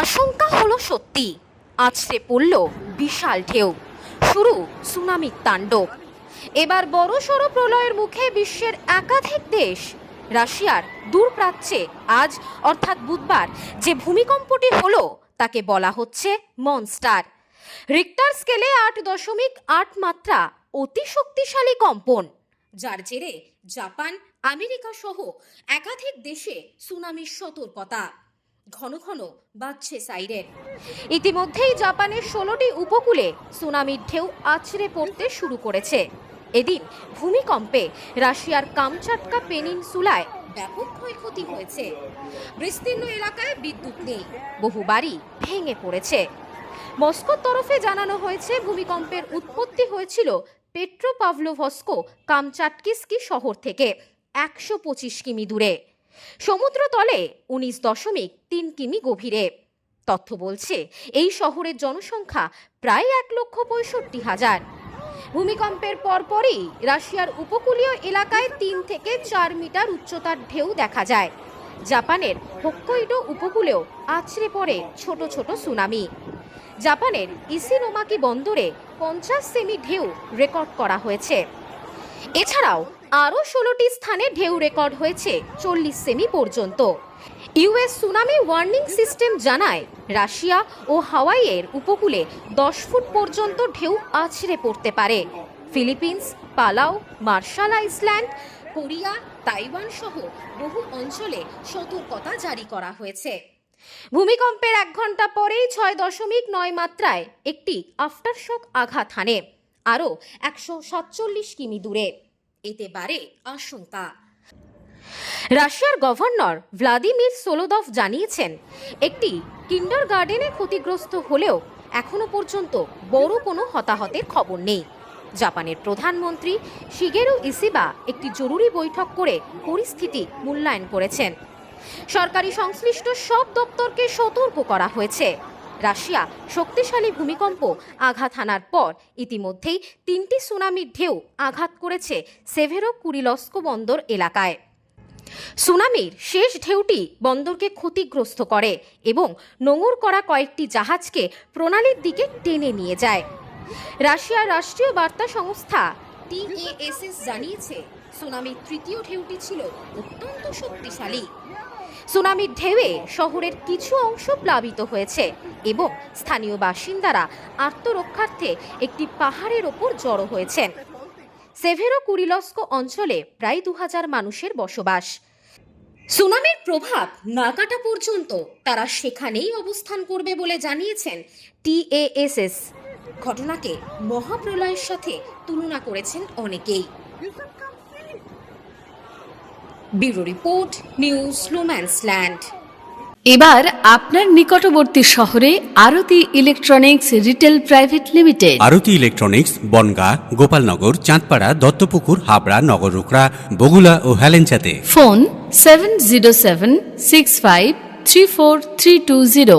আশঙ্কা হলো সত্যি। আছড়ে পড়ল বিশাল ঢেউ। শুরু সুনামির তাণ্ডব। এবার বড় সড়ো প্রলয়ের মুখে বিশ্বের একাধিক দেশ। রাশিয়ার দূর প্রাচ্যে আজ, অর্থাৎ বুধবার, যে ভূমিকম্পটি হলো, তাকে বলা হচ্ছে মনস্টার। রিক্টার স্কেলে আট দশমিক আট মাত্রা অতি শক্তিশালী কম্পন, যার জেরে জাপান, আমেরিকা সহ একাধিক দেশে সুনামির সতর্কতা। ঘন ঘন বাজছে সাইরেন। ইতিমধ্যেই জাপানের ষোলোটি উপকূলে সুনামির ঢেউ আছড়ে পড়তে শুরু করেছে। এদিন ভূমিকম্পে রাশিয়ার কামচাটকা পেনিনসুলায় ব্যাপক ক্ষয়ক্ষতি হয়েছে। বিস্তীর্ণ এলাকায় বিদ্যুৎ নেই, বহু বাড়ি ভেঙে পড়েছে। মস্কোর তরফে জানানো হয়েছে, ভূমিকম্পের উৎপত্তি হয়েছিল পেট্রোপাভলোভস্কো কামচাটকিস্কি শহর থেকে, একশো পঁচিশ কিমি দূরে। সমুদ্রতলে উনিশ দশমিক তিন কিমি গভীরে। তথ্য বলছে, এই শহরের জনসংখ্যা প্রায় এক লক্ষ পঁয়ষট্টি হাজার। ভূমিকম্পের পরপরই রাশিয়ার উপকূলীয় এলাকায় তিন থেকে চার মিটার উচ্চতার ঢেউ দেখা যায়। জাপানের হোক্কাইডো উপকূলেও আছড়ে পড়ে ছোট ছোট সুনামি। জাপানের ইসিনোমাকি বন্দরে পঞ্চাশ সেমি ঢেউ রেকর্ড করা হয়েছে। এছাড়াও আরও ষোলোটি স্থানে ঢেউ রেকর্ড হয়েছে চল্লিশ সেমি পর্যন্ত। ইউএস সুনামি ওয়ার্নিং সিস্টেম জানায়, রাশিয়া ও হাওয়াইয়ের উপকূলে দশ ফুট পর্যন্ত ঢেউ আছড়ে পড়তে পারে। ফিলিপিন্স, পালাও, মার্শাল আইসল্যান্ড, কোরিয়া, তাইওয়ান সহ বহু অঞ্চলে সতর্কতা জারি করা হয়েছে। ভূমিকম্পের এক ঘণ্টা পরেই ছয় দশমিক নয় মাত্রায় একটি আফটারশক আঘাত হানে, আরও একশো সাতচল্লিশ কিমি দূরে। এতে বাড়ে আশঙ্কা। রাশিয়ার গভর্নর ভ্লাদিমির সোলোদভ জানিয়েছেন, একটি কিন্ডার গার্ডেনে ক্ষতিগ্রস্ত হলেও এখনও পর্যন্ত বড় কোনো হতাহতের খবর নেই। জাপানের প্রধানমন্ত্রী শিগেরু ইসিবা একটি জরুরি বৈঠক করে পরিস্থিতি মূল্যায়ন করেছেন। সরকারি সংশ্লিষ্ট সব দপ্তরকে সতর্ক করা হয়েছে। রাশিয়া শক্তিশালী ভূমিকম্প আঘাত হানার পর ইতিমধ্যেই তিনটি সুনামির ঢেউ আঘাত করেছে সেভেরো কুরিলস্কো বন্দর এলাকায়। সুনামির শেষ ঢেউটি বন্দরকে ক্ষতিগ্রস্ত করে এবং নোঙর করা কয়েকটি জাহাজকে প্রণালীর দিকে টেনে নিয়ে যায়। রাশিয়ার রাষ্ট্রীয় বার্তা সংস্থা টিএএসএস জানিয়েছে, সুনামির তৃতীয় ঢেউটি ছিল অত্যন্ত শক্তিশালী। সুনামির ঢেউয়ে শহরের কিছু অংশ প্লাবিত হয়েছে এবং স্থানীয় বাসিন্দারা আত্মরক্ষার্থে একটি পাহাড়ের ওপর জড়ো হয়েছেন। সেভেরো কুরিলস্কো অঞ্চলে প্রায় দু হাজার মানুষের বসবাস। সুনামির প্রভাব না কাটা পর্যন্ত তারা সেখানেই অবস্থান করবে বলে জানিয়েছেন টিএএসএস ঘটনাকে মহাপ্রলয়ের সাথে তুলনা করেছেন অনেকেই। ব্যুরো রিপোর্ট নিউজ ল্যান্ড এবার আপনার নিকটবর্তী শহরে Aarti electronics retail private limited. Aarti electronics Bongaon Gopalnagar Chandpara Duttapukur Habra Nagarukhra Bagula ও হ্যালেঞ্চাতে phone seven zero seven six five three four three two zero.